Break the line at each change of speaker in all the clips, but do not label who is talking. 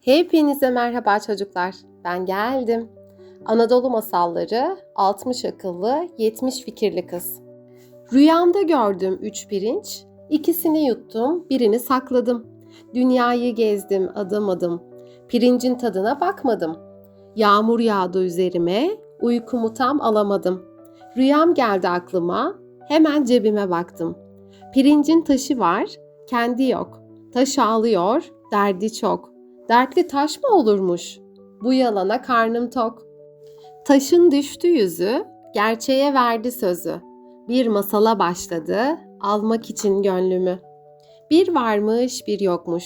Hepinize merhaba çocuklar. Ben geldim. Anadolu masalları 60 akıllı 70 fikirli kız. Rüyamda gördüm üç pirinç, ikisini yuttum, birini sakladım. Dünyayı gezdim adım adım. Pirincin tadına bakmadım. Yağmur yağdı üzerime, uykumu tam alamadım. Rüyam geldi aklıma, hemen cebime baktım. Pirincin taşı var, kendi yok. Taş ağlıyor, derdi çok. Dertli taş mı olurmuş? Bu yalana karnım tok. Taşın düştü yüzü, gerçeğe verdi sözü. Bir masala başladı, almak için gönlümü. Bir varmış, bir yokmuş.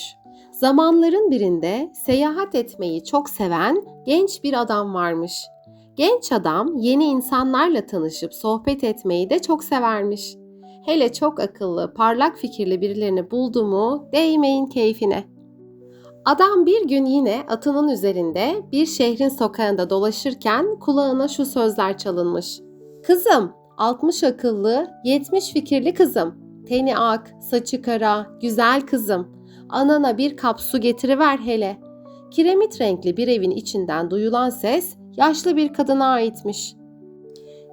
Zamanların birinde seyahat etmeyi çok seven genç bir adam varmış. Genç adam yeni insanlarla tanışıp sohbet etmeyi de çok severmiş. Hele çok akıllı, parlak fikirli birilerini buldu mu değmeyin keyfine. Adam bir gün yine atının üzerinde bir şehrin sokağında dolaşırken kulağına şu sözler çalınmış. Kızım, 60 akıllı, 70 fikirli kızım. Teni ak, saçı kara, güzel kızım. Anana bir kap su getiriver hele. Kiremit renkli bir evin içinden duyulan ses yaşlı bir kadına aitmiş.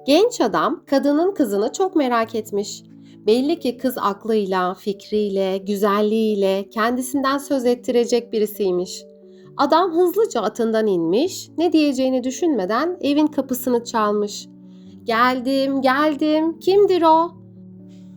Genç adam kadının kızını çok merak etmiş. Belli ki kız aklıyla, fikriyle, güzelliğiyle kendisinden söz ettirecek birisiymiş. Adam hızlıca atından inmiş, ne diyeceğini düşünmeden evin kapısını çalmış. Geldim, geldim. Kimdir o?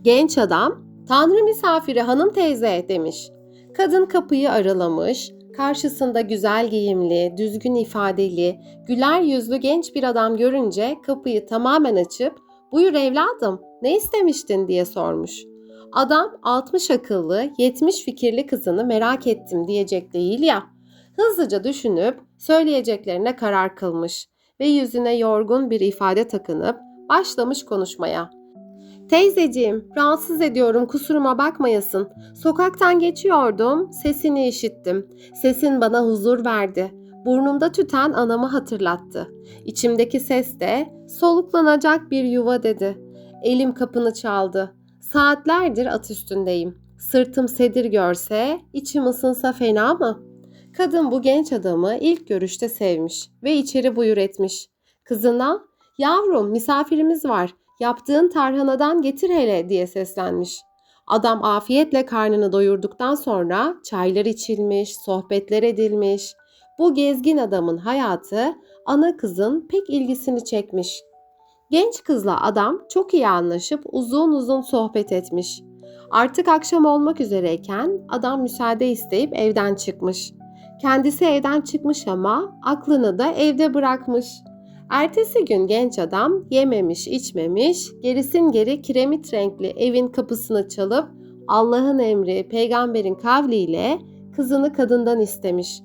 Genç adam, Tanrı misafiri hanım teyze demiş. Kadın kapıyı aralamış, karşısında güzel giyimli, düzgün ifadeli, güler yüzlü genç bir adam görünce kapıyı tamamen açıp "Buyur evladım, ne istemiştin?" diye sormuş. Adam 60 akıllı, 70 fikirli kızını merak ettim diyecek değil ya. Hızlıca düşünüp söyleyeceklerine karar kılmış ve yüzüne yorgun bir ifade takınıp başlamış konuşmaya. Teyzeciğim, rahatsız ediyorum kusuruma bakmayasın. Sokaktan geçiyordum, sesini işittim. Sesin bana huzur verdi. Burnumda tüten anamı hatırlattı. İçimdeki ses de soluklanacak bir yuva dedi. Elim kapını çaldı. Saatlerdir at üstündeyim. Sırtım sedir görse, içim ısınsa fena mı? Kadın bu genç adamı ilk görüşte sevmiş ve içeri buyur etmiş. Kızına, yavrum misafirimiz var, yaptığın tarhanadan getir hele diye seslenmiş. Adam afiyetle karnını doyurduktan sonra çaylar içilmiş, sohbetler edilmiş. Bu gezgin adamın hayatı ana kızın pek ilgisini çekmiş. Genç kızla adam çok iyi anlaşıp uzun uzun sohbet etmiş. Artık akşam olmak üzereyken adam müsaade isteyip evden çıkmış. Kendisi evden çıkmış ama aklını da evde bırakmış. Ertesi gün genç adam yememiş içmemiş gerisin geri kiremit renkli evin kapısını çalıp Allah'ın emri peygamberin kavliyle kızını kadından istemiş.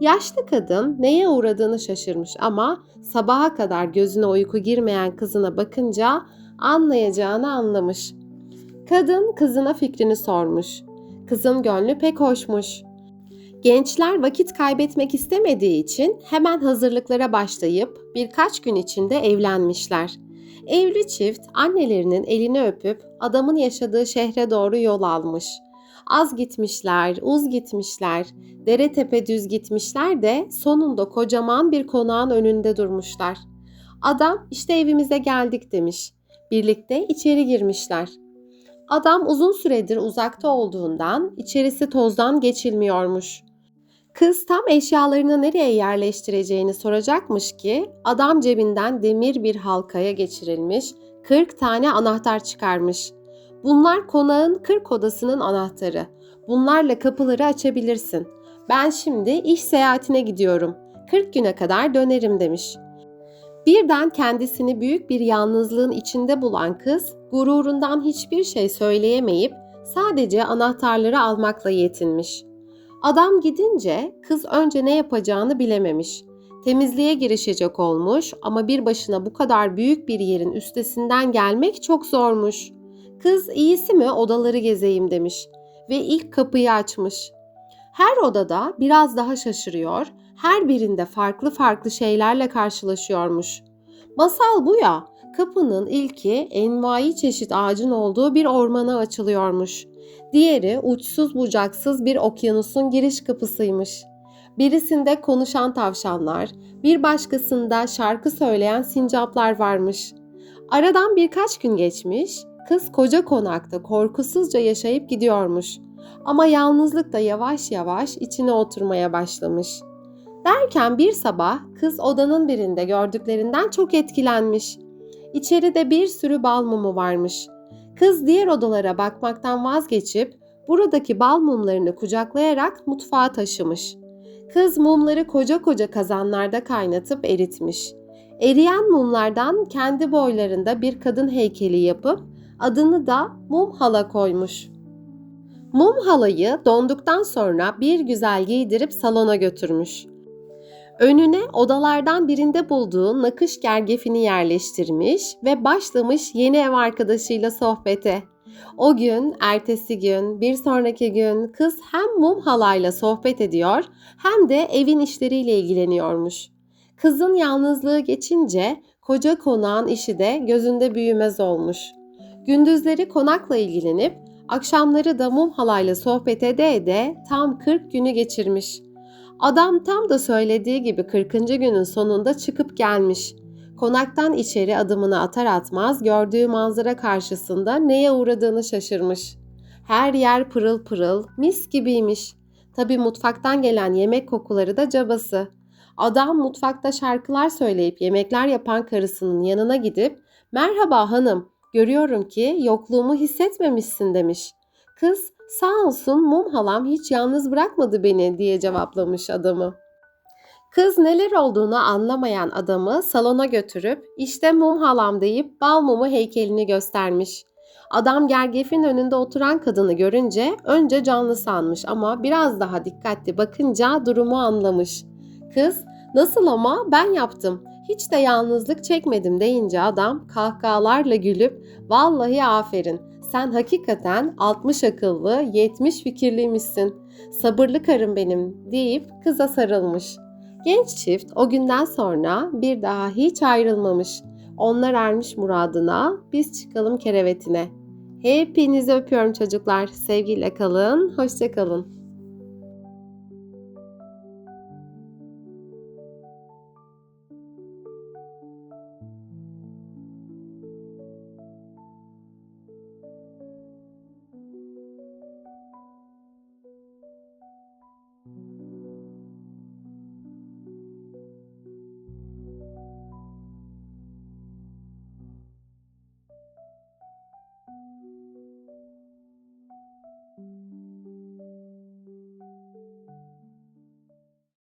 Yaşlı kadın neye uğradığını şaşırmış ama sabaha kadar gözüne uyku girmeyen kızına bakınca anlayacağını anlamış. Kadın kızına fikrini sormuş. Kızın gönlü pek hoşmuş. Gençler vakit kaybetmek istemediği için hemen hazırlıklara başlayıp birkaç gün içinde evlenmişler. Evli çift annelerinin elini öpüp adamın yaşadığı şehre doğru yol almış. Az gitmişler, uz gitmişler, dere tepe düz gitmişler de sonunda kocaman bir konağın önünde durmuşlar. Adam işte evimize geldik demiş. Birlikte içeri girmişler. Adam uzun süredir uzakta olduğundan içerisi tozdan geçilmiyormuş. Kız tam eşyalarını nereye yerleştireceğini soracakmış ki adam cebinden demir bir halkaya geçirilmiş 40 tane anahtar çıkarmış. Bunlar konağın 40 odasının anahtarı. Bunlarla kapıları açabilirsin. Ben şimdi iş seyahatine gidiyorum. 40 güne kadar dönerim demiş. Birden kendisini büyük bir yalnızlığın içinde bulan kız gururundan hiçbir şey söyleyemeyip sadece anahtarları almakla yetinmiş. Adam gidince kız önce ne yapacağını bilememiş. Temizliğe girişecek olmuş ama bir başına bu kadar büyük bir yerin üstesinden gelmek çok zormuş. Kız iyisi mi odaları gezeyim demiş ve ilk kapıyı açmış. Her odada biraz daha şaşırıyor, her birinde farklı farklı şeylerle karşılaşıyormuş. Masal bu ya, kapının ilki envai çeşit ağacın olduğu bir ormana açılıyormuş. Diğeri uçsuz bucaksız bir okyanusun giriş kapısıymış. Birisinde konuşan tavşanlar, bir başkasında şarkı söyleyen sincaplar varmış. Aradan birkaç gün geçmiş, kız koca konakta korkusuzca yaşayıp gidiyormuş. Ama yalnızlık da yavaş yavaş içine oturmaya başlamış. Derken bir sabah kız odanın birinde gördüklerinden çok etkilenmiş. İçeride bir sürü bal mumu varmış. Kız diğer odalara bakmaktan vazgeçip buradaki bal mumlarını kucaklayarak mutfağa taşımış. Kız mumları koca koca kazanlarda kaynatıp eritmiş. Eriyen mumlardan kendi boylarında bir kadın heykeli yapıp adını da mum hala koymuş. Mum halayı donduktan sonra bir güzel giydirip salona götürmüş. Önüne odalardan birinde bulduğu nakış gergefini yerleştirmiş ve başlamış yeni ev arkadaşıyla sohbete. O gün, ertesi gün, bir sonraki gün kız hem mum halayla sohbet ediyor hem de evin işleriyle ilgileniyormuş. Kızın yalnızlığı geçince koca konağın işi de gözünde büyümez olmuş. Gündüzleri konakla ilgilenip akşamları da mum halayla sohbet ede ede tam 40 günü geçirmiş. Adam tam da söylediği gibi 40. günün sonunda çıkıp gelmiş. Konaktan içeri adımını atar atmaz gördüğü manzara karşısında neye uğradığını şaşırmış. Her yer pırıl pırıl, mis gibiymiş. Tabi mutfaktan gelen yemek kokuları da cabası. Adam mutfakta şarkılar söyleyip yemekler yapan karısının yanına gidip "Merhaba hanım, görüyorum ki yokluğumu hissetmemişsin." demiş. Kız "Sağ olsun mum halam hiç yalnız bırakmadı beni." diye cevaplamış adamı. Kız neler olduğunu anlamayan adamı salona götürüp işte mum halam deyip bal mumu heykelini göstermiş. Adam gergefin önünde oturan kadını görünce önce canlı sanmış ama biraz daha dikkatli bakınca durumu anlamış. Kız nasıl ama ben yaptım hiç de yalnızlık çekmedim deyince adam kahkahalarla gülüp vallahi aferin sen hakikaten 60 akıllı 70 fikirliymişsin sabırlı karım benim deyip kıza sarılmış. Genç çift o günden sonra bir daha hiç ayrılmamış. Onlar ermiş muradına, biz çıkalım kerevetine. Hepinizi öpüyorum çocuklar. Sevgiyle kalın, hoşça kalın.